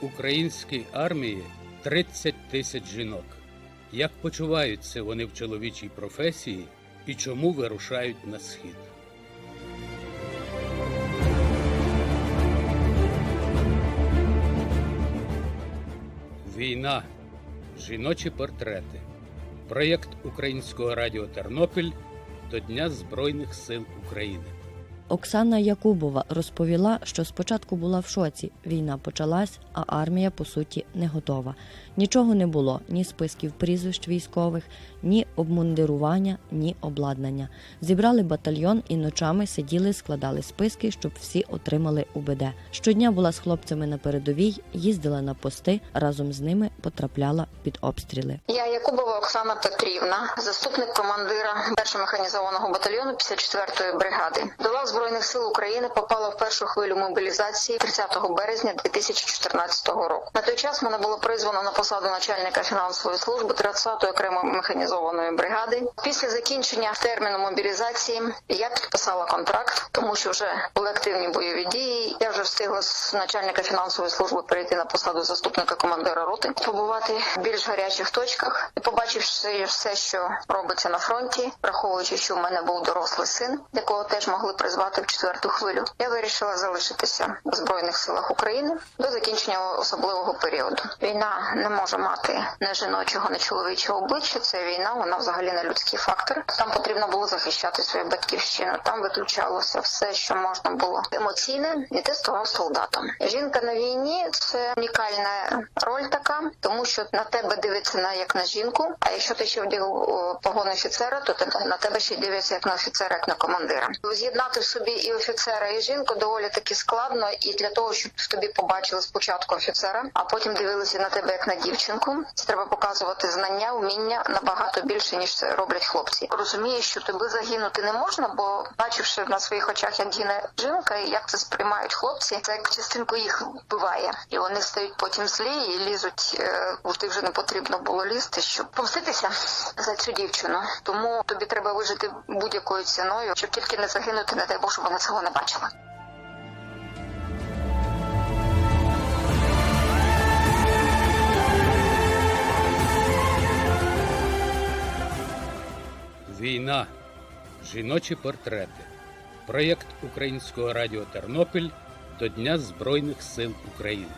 українській армії 30 тисяч жінок. Як почуваються вони в чоловічій професії і чому вирушають на схід? Війна. Жіночі портрети. Проєкт Українського радіо Тернопіль до Дня Збройних сил України. Оксана Якубова розповіла, що спочатку була в шоці. Війна почалась, а армія по суті не готова. Нічого не було: ні списків прізвищ військових, ні обмундирування, ні обладнання. Зібрали батальйон і ночами сиділи, складали списки, щоб всі отримали УБД. Щодня була з хлопцями на передовій, їздила на пости, разом з ними потрапляла під обстріли. Я Якубова Оксана Петрівна, заступник командира першого механізованого батальйону 54-ї бригади. До лав збройних сил України попала в першу хвилю мобілізації 30 березня 2014 року. На той час мене було призвано на посаду начальника фінансової служби 30-ї окремої механізованої бригади. Після закінчення терміну мобілізації я підписала контракт, тому що вже були активні бойові дії. Я вже встигла з начальника фінансової служби перейти на посаду заступника командира роти, побувати в більш гарячих точках і побачивши все, що робиться на фронті, враховуючи, що в мене був дорослий син, якого теж могли призвати в четверту хвилю. Я вирішила залишитися в збройних силах України до закінчення особливого періоду. Війна не може мати не жіночого, не чоловічого обличчя. Це війна, вона взагалі не людський фактор. Там потрібно було захищати свою батьківщину. Там виключалося все, що можна було емоційне, і ти ставав солдатом. Жінка на війні це унікальна роль така, тому що на тебе дивиться на як на жінку. А якщо ти ще вдягав о, погони офіцера, то на тебе ще дивляться як на офіцера, як на командира. З'єднати в собі і офіцера, і жінку доволі таки складно, і для того, щоб тобі побачили спочатку офіцера, а потім дивилися на тебе як на дівчинку. Треба показувати знання, вміння набагато більше ніж це роблять хлопці. Розумієш, що тебе загинути не можна, бо бачивши на своїх очах, як гине жінка, і як це сприймають хлопці, це як частинку їх вбиває, і вони стають потім злі і лізуть, е, куди вже не потрібно було лізти, щоб помститися за цю дівчину. Тому тобі треба вижити будь-якою ціною, щоб тільки не загинути, не дай Бог, щоб вона цього не бачила. Війна. Жіночі портрети. Проєкт Українського радіо Тернопіль до Дня Збройних сил України.